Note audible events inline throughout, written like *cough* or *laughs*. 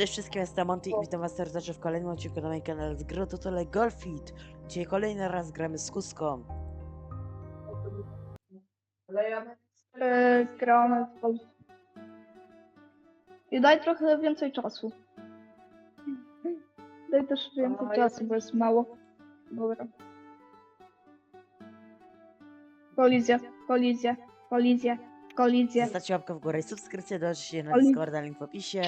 Cześć wszystkim, jestem Monty i witam was serdecznie w kolejnym odcinku na moim kanale z gry Totale Golfit. Dzisiaj kolejny raz gramy z Kuską. Yy, gramy w. I daj trochę więcej czasu. Daj też więcej czasu, bo jest mało. Dobra. Kolizja, kolizja, kolizja, kolizja. Zostawcie łapkę w górę i subskrypcję, dodajcie się na Discorda, link w opisie.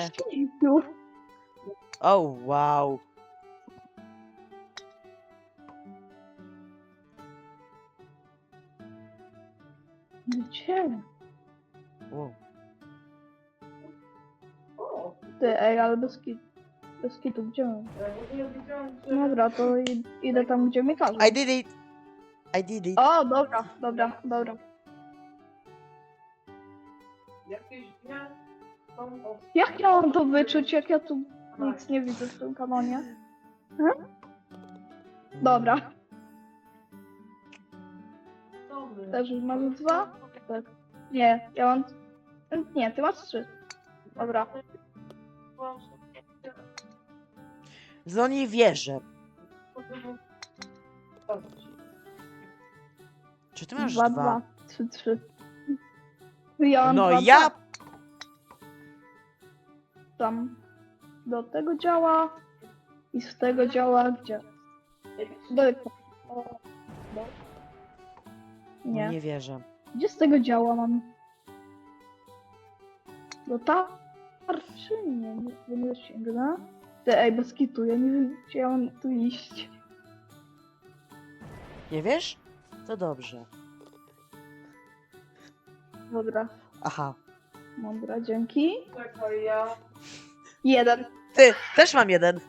O, wow. Gdzie? wow. Ty, ej, ale bez kitu. Bez kitu, gdzie mam? Dobra, to i- idę tam, gdzie mi każą. I did it! I did it! O, dobra, dobra, dobra. Jakieś dnie są o Jak ja mam to wyczuć, jak ja tu nic nie widzę w tym kanonie? Dobra, domy. też już mamy dwa? Tak. Nie, ja mam... Nie, ty masz trzy. Dobra. Nie wierzę. Czy ty masz Dwa, dwa? dwa, trzy, trzy. Ja mam No dwa, ja... dwa. Tam do tego działa i z tego działa gdzie? Daleko. O, do- No Nie. nie wierzę. Gdzie z tego działa mam? Do tarczy? Nie, nie, nie sięgnę. Ty, ej, bez kitu, ja nie wiem, gdzie ja mam tu iść. Nie wiesz? To dobrze. Dobra, Aha. dobra, dzięki. Czekaj, ja Jeden. Ty, też mam jeden.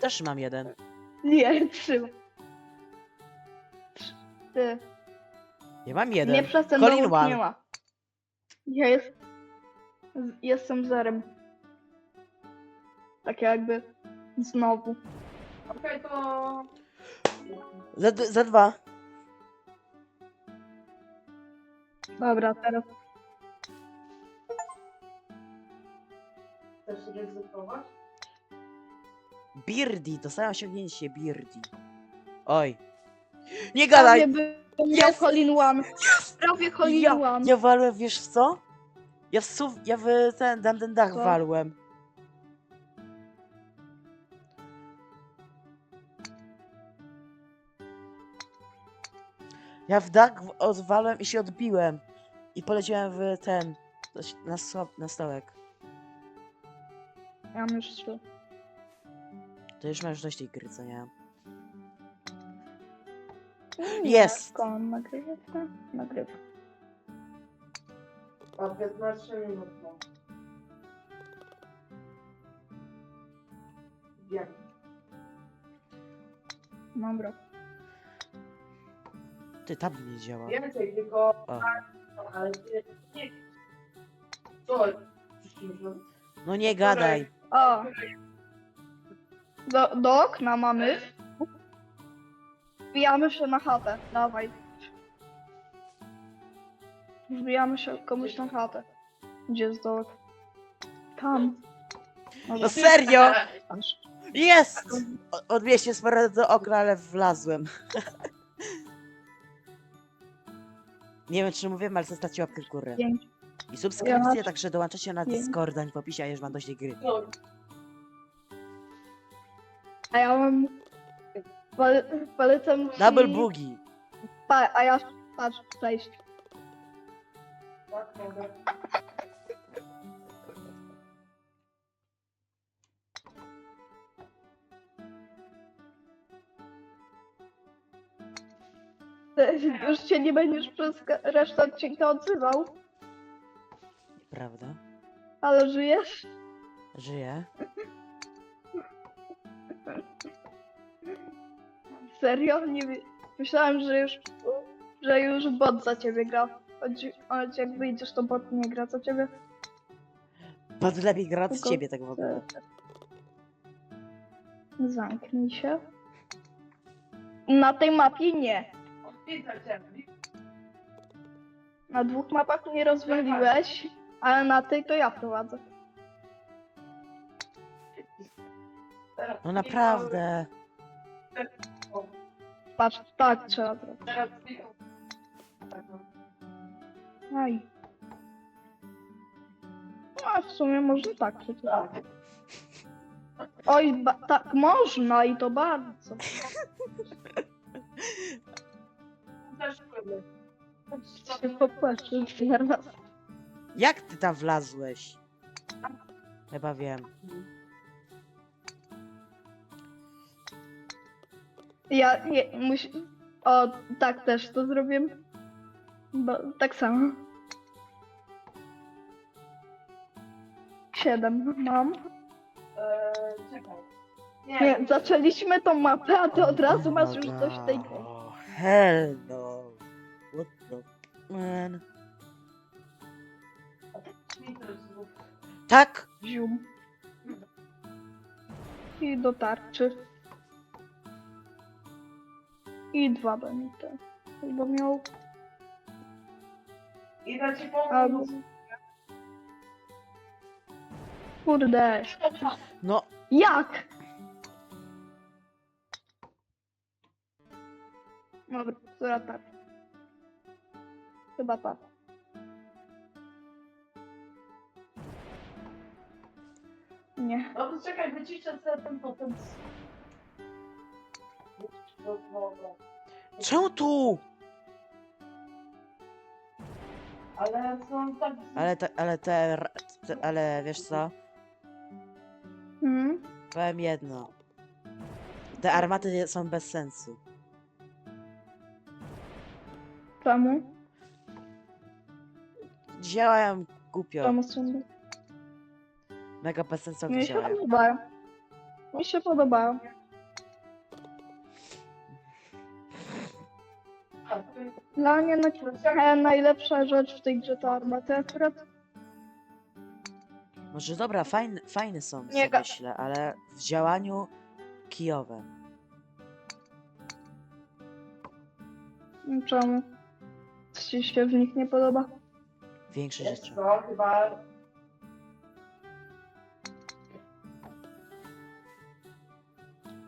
Też mam jeden. Nie, trzy. Ty, Ja mam jeden. nie przez ten Colin dowód one. nie ma. Ja jest, jestem zerem. Tak jakby znowu. Okej, to... Za, d- za dwa. Dobra, teraz Chcesz ryzykować? Birdie, dostałem osiągnięcie Birdie. Oj. Nie gadaj! prawie bym miał Jest! Colin One. Prawie Colin Ja, One. ja walłem, wiesz w co? Ja w suf, ja w ten, ten, ten dach Co? walłem. Ja w dach w- odwalłem i się odbiłem. I poleciałem w ten, na, so, na stołek. Ja mam już trzy. To już masz dość tej gry, co nie? Nie, Jest. tylko Nagrywka? Nagrywka. A 15 minut mam. Wiem. Dobra. Ty, tab nie działa. Więcej, tylko... O. Ale nie. Co? Przyszliśmy? No nie gadaj. O! Do, do okna mamy. Wbijamy się na chatę. Dawaj. Wbijamy się komuś na chatę. Gdzie jest do okna? Tam. No serio? Jest! O- Odbiję się do okna, ale wlazłem. *laughs* Nie wiem, czy mówiłem, ale zostawcie łapkę w górę. Pięć. I subskrypcję, także dołączacie na. Discorda w opisie, a już mam dość gry. A ja mam... Pal, polecam ci... Double boogie. Pa, a ja... Patrz. Ty Już się nie będziesz przez resztę odcinka odzywał. Prawda? Ale żyjesz? Żyję. Serio? Nie. Myślałem, że już, że już bot za ciebie gra. Choć, choć jak wyjdziesz, to bot nie gra za ciebie. Pod lepiej gra od Tylko- ciebie tak w ogóle. Zamknij się. Na tej mapie nie. Na dwóch mapach mnie rozwaliłeś. Ale na tej to ja prowadzę. No naprawdę. Patrz, tak trzeba zrobić. Aj. No, a w sumie można tak przecież. Tak. Oj, ba- tak można i to bardzo. Się popłaczę teraz. Jak ty tam wlazłeś? Chyba wiem. Ja nie, musi... O, tak też to zrobię. Bo, tak samo. Siedem mam. Eee, czekaj. Nie, zaczęliśmy tą mapę, a ty od razu masz już coś w tej grze. Oh, hell no. What the man? Tak? Zium. I do tarczy. I dwa będę. Chyba miał... Idę ci Albo... pomóc. Kurde. No, Jak? Dobra, która tak? Chyba tak. Nie. No to czekaj, wyciszę sobie ten potem. No, dobra. czemu tu? Ale są tak... Ale te, ale te, te, ale wiesz co? Hmm? Powiem jedno. Te armaty nie- są bez sensu. Czemu? Działają głupio. Czemu są... Mega bez sensu Mi się działają. podobają. Mi się podobają. A, ty- Dla mnie na... najlepsza rzecz w tej grze to armaty akurat. Może dobra, fajne, fajne są, Nie sobie ga- myślę, ale w działaniu kijowe. Czemu? Co ci się w nich nie podoba? Większe Wiesz rzeczy. chyba...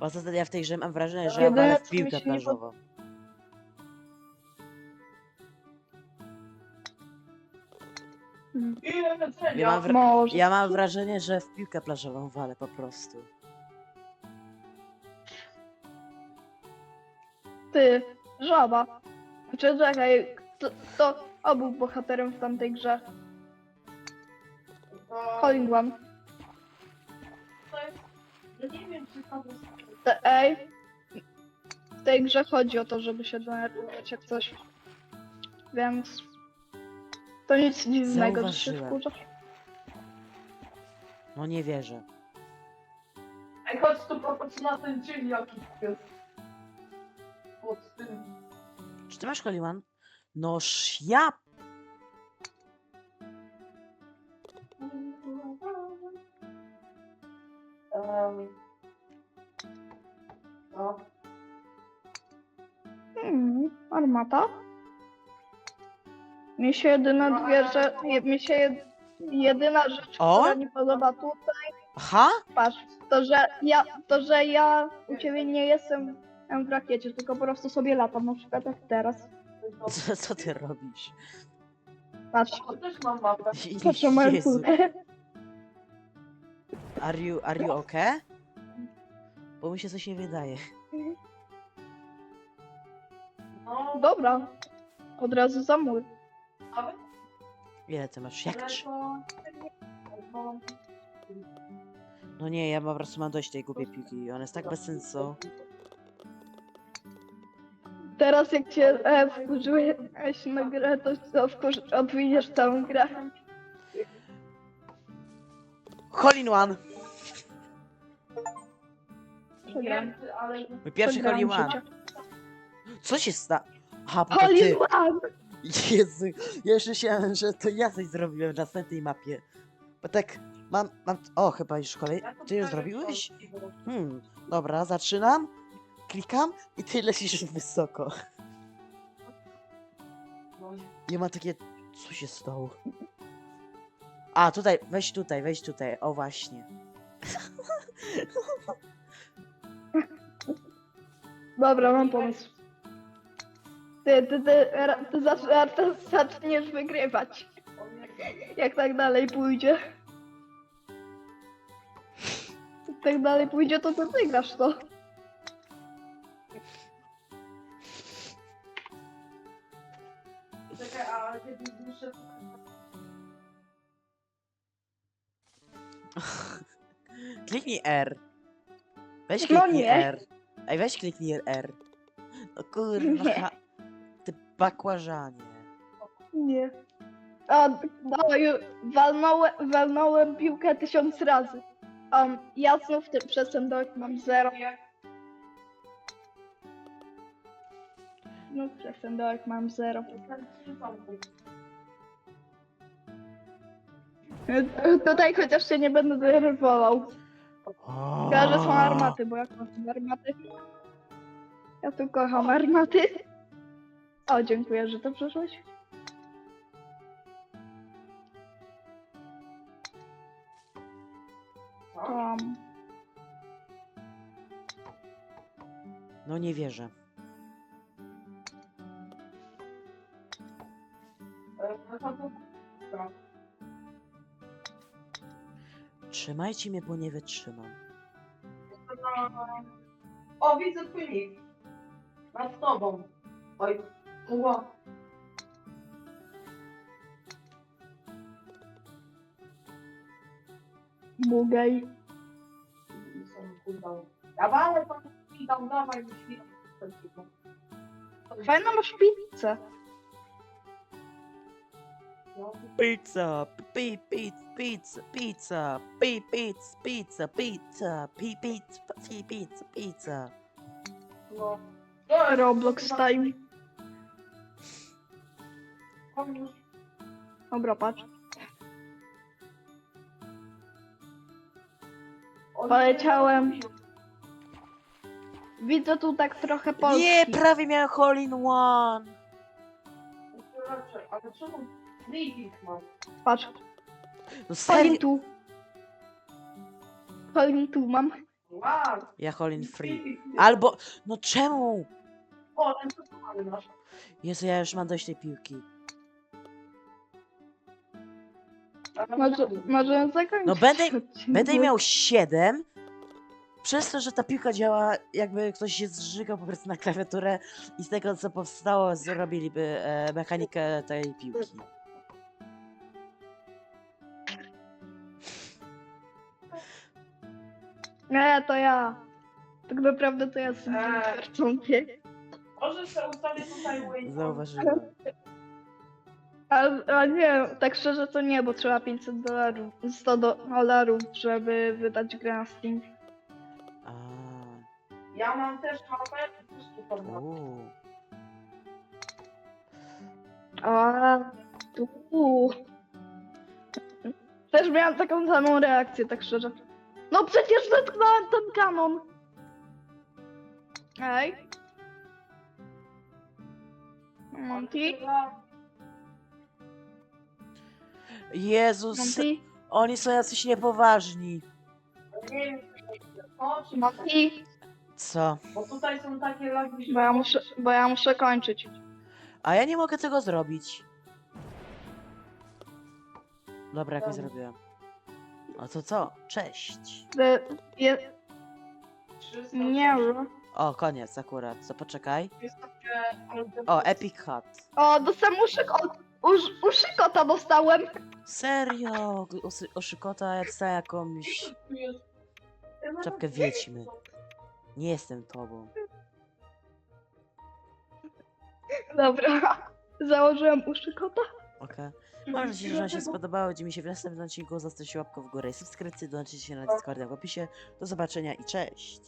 Poza tym ja w tej grze mam wrażenie, że Jedyne, w co mi piłkę się nie plażową. Ile leczenia? Ja mam, wra- Może. ja mam wrażenie, że w piłkę plażową walę po prostu. Ty, żaba. Czy czekaj, to, to o był bohaterem w tamtej grze. Jest- Ja nie wiem, czy to jest... Te, ej. W tej grze chodzi o to, żeby się denerwować jak coś. Więc. To nic dziwnego, że się Zauważyłem. wkurzasz. No nie wierzę. Ej, chodź tu popatrz na ten dzień, jaki jest. Pod tym... Czy ty masz Koliman? Noż ja... Um, Hmm, armata. Mi się jedyna dwie rzeczy. Mi się jed, jedyna rzecz, O! która nie podoba tutaj. Aha? Patrz, to że ja, to, że ja u ciebie nie jestem w rakiecie, tylko po prostu sobie latam, na przykład jak teraz. *laughs* Co, co ty robisz? Patrz, to też mam mapę. patrz na moją Jezu. kulkę. Are you, are you okay? Bo mi się coś nie wydaje. No, Dobra, od razu za mur. Ile ty masz? Jak? trz- to... No, nie, ja po prostu mam dość tej głupiej piłki. Ona jest tak bez sensu. Teraz jak cię e, wkurzyłeś na grę, to, to wkurzy, odwiniesz całą grę. Hole in one! Przegrałem. Mój pierwszy hole in one. życie. Co się sta... Aha, bo to ty. Jezu, ja już myślałem, że to ja coś zrobiłem na następnej mapie. Bo tak, mam, mam... O, chyba już kolej... Ty już zrobiłeś? Hmm, dobra, zaczynam. Klikam i ty lecisz wysoko. Ja mam takie... Co się stało? A, tutaj, weź tutaj, weź tutaj, o właśnie. Dobra, mam pomysł. Ty, ty, ty, ra- ty zac- ty zaczniesz wygrywać. Jak tak dalej pójdzie. Jak tak dalej pójdzie, to ty wygrasz to. Czekaj, a kiedy muszę... *laughs* Kliknij R. Weź No kliknij nie. R. Ej, weź kliknij R. No kurwa. Nie. Bakłażanie. Nie. A, no, walnąłem, walnąłem piłkę tysiąc razy. Um, ja znów ten dołek mam zero. No, dołek mam zero. Tutaj chociaż się nie będę denerwował. Że są armaty, bo ja kocham armaty. Ja tu kocham armaty. O, dziękuję, że to przeszłeś. Um, No nie wierzę. Trzymajcie mnie, bo nie wytrzymam. O, widzę twój nick. Nad tobą. Oj, 우와. Pizza, pizza, pizza, pizza, pizza, pizza, pizza, pizza, pizza, pizza. Roblox time. Dobra, patrz. Poleciałem. Widzę tu tak trochę Polski. Nie, prawie miałem hole in one. Ale czemu Leading mam? Patrz, No serio? Colin tu. Colin tu mam. Wow. Ja hole in free. Albo, no czemu? O, ten co tu mamy nasz. Jezu, ja już mam dość tej piłki. Może, może zakończyć. No będę-. Będę miał 7. Przez to, że ta piłka działa, jakby ktoś się zżygał po prostu na klawiaturę i z tego co powstało, zrobiliby e, mechanikę tej piłki. Nie, to ja. Tak naprawdę to ja z Eee. kartonkiem. Może sobie ustawię tutaj. Zauważyłem. A, a nie, tak szczerze to nie, bo trzeba 500 dolarów, 100 do- dolarów, żeby wydać grę na Steam. A, Ja mam też mapę, tam mam. uuu. A, tu. Też miałam taką samą reakcję, tak szczerze. No przecież dotknąłem ten kanon. Ej. Monty? Jezus, Monty? oni są jacyś niepoważni. Nie wiem, co, czy Monty? Co? Bo tutaj są takie lagi. Bo ja muszę, bo ja muszę kończyć. A ja nie mogę tego zrobić. Dobra, jakoś Dobra. zrobiłem. No to co? Cześć. Je, 300, nie, O, koniec akurat. Co, poczekaj. O, Epic Hut. O, dostałem uszykota dostałem. Serio? Usy- Oszykota, ja dostałem jakąś czapkę wiedźmy. Nie jestem tobą. Dobra, założyłem uszykota. Okej. Mam nadzieję, że wam się spodobało. Widzimy się w następnym odcinku. Zostawcie łapkę w górę i subskrypcję. Dołączycie się na Discordzie w opisie. Do zobaczenia i cześć.